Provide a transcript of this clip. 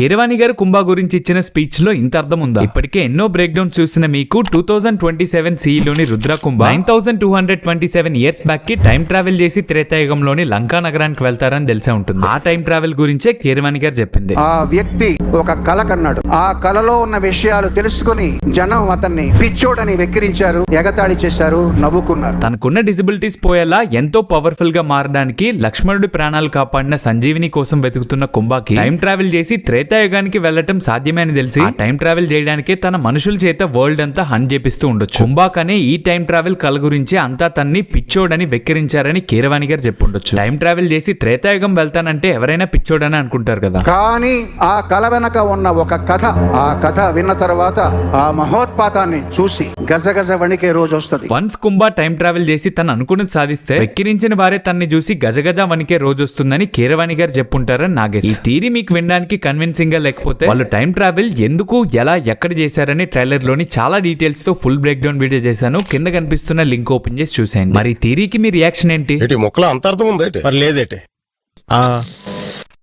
కీరవాణి గారు కుంభా గురించి ఇచ్చిన స్పీచ్లో ఇంత అర్థం ఉందా ఇప్పటికే ఎన్నో బ్రేక్ డౌన్ చూసిన మీకు two thousand twenty సెవెన్లోని Rudra Kumbha nine thousand two hundred twenty seven years బ్యాక్కి టైం ట్రావెల్ చేసి త్రేతాయుగంలోని లంకా నగరానికి వెళ్తారని తెలిసే ఉంటుంది. ఆ టైం ట్రావెల్ గురించే కీరవాణి గారు చెప్పింది. ఆ వ్యక్తి ఒక కల కన్నాడు. ఆ కలలో ఉన్న విషయాలు తెలుసుకుని జనం అతన్ని పిచ్చోడని వెక్కిరించారు ఎగతాళి చేశారు నవ్వుకున్నారు. తనకున్న డిజిబిలిటీస్ పోయేలా ఎంతో పవర్ఫుల్గా మారడానికి లక్ష్మణుడి ప్రాణాలు కాపాడిన సంజీవిని కోసం వెతుకుతున్న కుంభాకి టైం ట్రావెల్ చేసి త్రేతాయుగానికి వెళ్ళటం సాధ్యమే అని తెలిసి టైం ట్రావెల్ చేయడానికే తన మనుషుల చేత వరల్డ్ అంతా హన్ చేపిస్తూ ఉండొచ్చు. కుంభాక్ అనే ఈ టైం ట్రావెల్ కల గురించి అంతా తన్ని పిచ్చోడని వెక్కిరించారని కీరవాణి గారు చెప్పుండొచ్చు. టైం ట్రావెల్ చేసి త్రేతాయుగం వెళ్తానంటే ఎవరైనా పిచ్చోడని అనుకుంటారు కదా. కానీ ఆ కల వెనక ఉన్న ఒక కథ ఆ కథ విన్న తర్వాత ఆ మహోత్పాతాన్ని చూసి గజగజ వణికే రోజు వస్తుంది. వన్స్ కుంభా టైం ట్రావెల్ చేసి తను అనుకున్నది సాధిస్తే వెక్కిరించిన వారే తన్ని చూసి గజగజ వనికే రోజు వస్తుందని కీరవాణి గారు చెప్పుంటారని నాగేష్ ఈ థీరీ మీకు వినడానికి కన్విన్సింగ్ గా లేకపోతే వాళ్ళు టైం ట్రావెల్ ఎందుకు ఎలా ఎక్కడ చేశారని ట్రైలర్లోని చాలా డీటెయిల్స్తో ఫుల్ బ్రేక్ డౌన్ వీడియో చేశాను. కింద కనిపిస్తున్న లింక్ ఓపెన్ చేసి చూసేయండి. మరి థీరీకి మీ రియాక్షన్ ఏంటి? ఏంటి మొక్కలో అంత అర్థం ఉందా ఏంటి? మరి లేదేటి? ఆ